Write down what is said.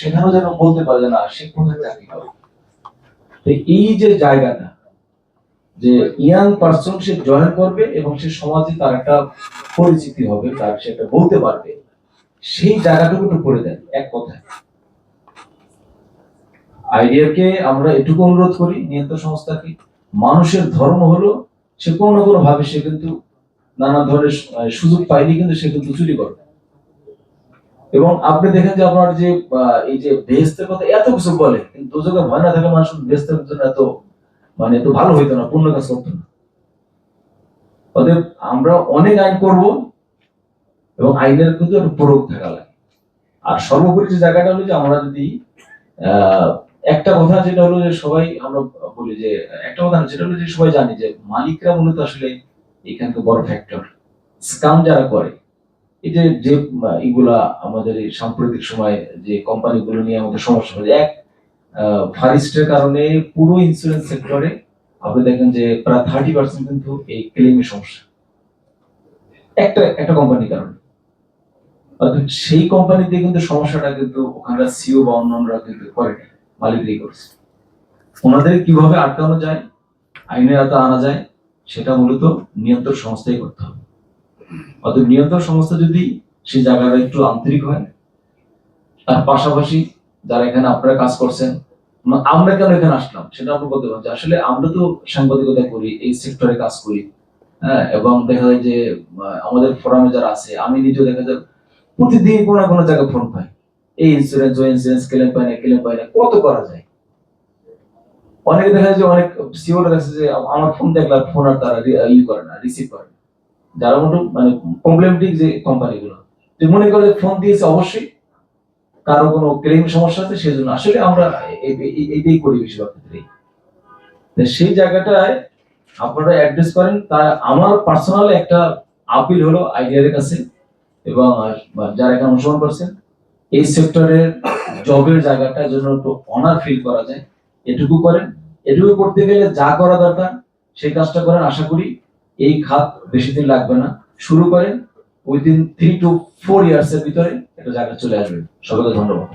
সেখানেও যেন বলতে পারে না, সে কোথায় চাকরি করে তো এই যে জায়গাটা, যে ইয়াং পার্সন সে জয়েন করবে এবং সে সমাজে তার একটা পরিচিতি হবে, তার সেটা বলতে পারবে, সেই জায়গাটুকু একটু করে দেন, এক কথায়। আইডিয়াকে আমরা এটুকু অনুরোধ করি নিয়ন্ত্রণ সংস্থাকে, মানুষের ধর্ম হলো, সে কোনো না কোনো ভাবে সে কিন্তু নানা ধরনের সুযোগ পাইনি কিন্তু সে কিন্তু চুরি করবে। এবং আপনি দেখেন যে আপনার যে এই যে বেহেস্তের কথা এত কিছু বলে, কিন্তু দুজকে ভয় না থাকলে মানুষ বেহেস্তের জন্য এত মানে এত ভালো হইতো না, পূর্ণ কাজ করতো না। অতএব আমরা অনেক আইন করব এবং আইনের কিন্তু একটা প্রয়োগ থাকা লাগে। আর সর্বোপরি যে জায়গাটা হলো যে আমরা যদি একটা কথা যেটা হলো যে সবাই আমরা বলি যে, একটা কথা যেটা হলো যে সবাই জানি যে মালিকরা মূলত আসলে এখানকার বড় ফ্যাক্টর স্কাম যারা করে এই যে যে এগুলা আমাদের এই সাম্প্রতিক সময়ে যে কোম্পানিগুলো নিয়ে আমাদের সমস্যা হয়েছে এক ফারিস্টের কারণে পুরো ইন্স্যুরেন্স সেক্টরে আপনি দেখেন যে প্রায় থার্টি পার্সেন্ট কিন্তু এই ক্লেমের সমস্যা। একটা একটা কোম্পানির কারণে। সেই কোম্পানিতে কিন্তু সমস্যাটা কিন্তু ওখানকার সিও বা অন্যান্যরা কিন্তু করেনি মালিকরাই করছে। ওনাদের কীভাবে আটকানো যায়, আইনের আওতা আনা যায়, সেটা মূলত নিয়ন্ত্রণ সংস্থাই করতে হবে। অর্থাৎ নিয়ন্ত্রণ সংস্থা যদি সেই জায়গাটা একটু আন্তরিক হয়, তার পাশাপাশি যারা এখানে আপনারা কাজ করছেন, আমরা কেন এখানে আসলাম সেটা আপনি বলতে পারেন যে আসলে আমরা তো সাংবাদিকতা করি, এই সেক্টরে কাজ করি হ্যাঁ এবং দেখা যায় যে আমাদের ফোরামে যারা আছে, আমি নিজেও দেখা যায় প্রতিদিন কোনো না কোনো জায়গায় ফোন পাই। এই ইন্স্যুরেন্স ওই ইন্স্যুরেন্স ক্লেম পাই না ক্লেম পাই না, কত করা যায়? অনেকে দেখা যায় যে অনেক সিওর কাছে যে, আমার ফোন দেখলে ফোন আর তারা ই করে না রিসিভ করে না। যারা মোটো মানে প্রবলেমটিক যে কোম্পানিগুলো তুই মনে করে ফোন দিয়েছে অবশ্যই, কারও কোনো ক্লেম সমস্যা আছে, সেজন্য আসলে আমরা এটাই করি বেশিরভাগ ক্ষেত্রেই তো সেই জায়গাটায় আপনারা অ্যাড্রেস করেন তার আমার পার্সোনাল একটা আপিল হলো আইডিয়ার কাছে, এবং যারা এখানে অনুসরণ করছেন, এই সেক্টরের জবের জায়গাটা যেন একটু অনার ফিল করা যায়। এটুকু করেন। এটুকু করতে গেলে যা করা দরকার, সেই কাজটা করেন, আশা করি এই খাত বেশি দিন লাগবে না। শুরু করেন within three two four years এর ভিতরে একটা জায়গা চলে আসবে। সবাইকে ধন্যবাদ।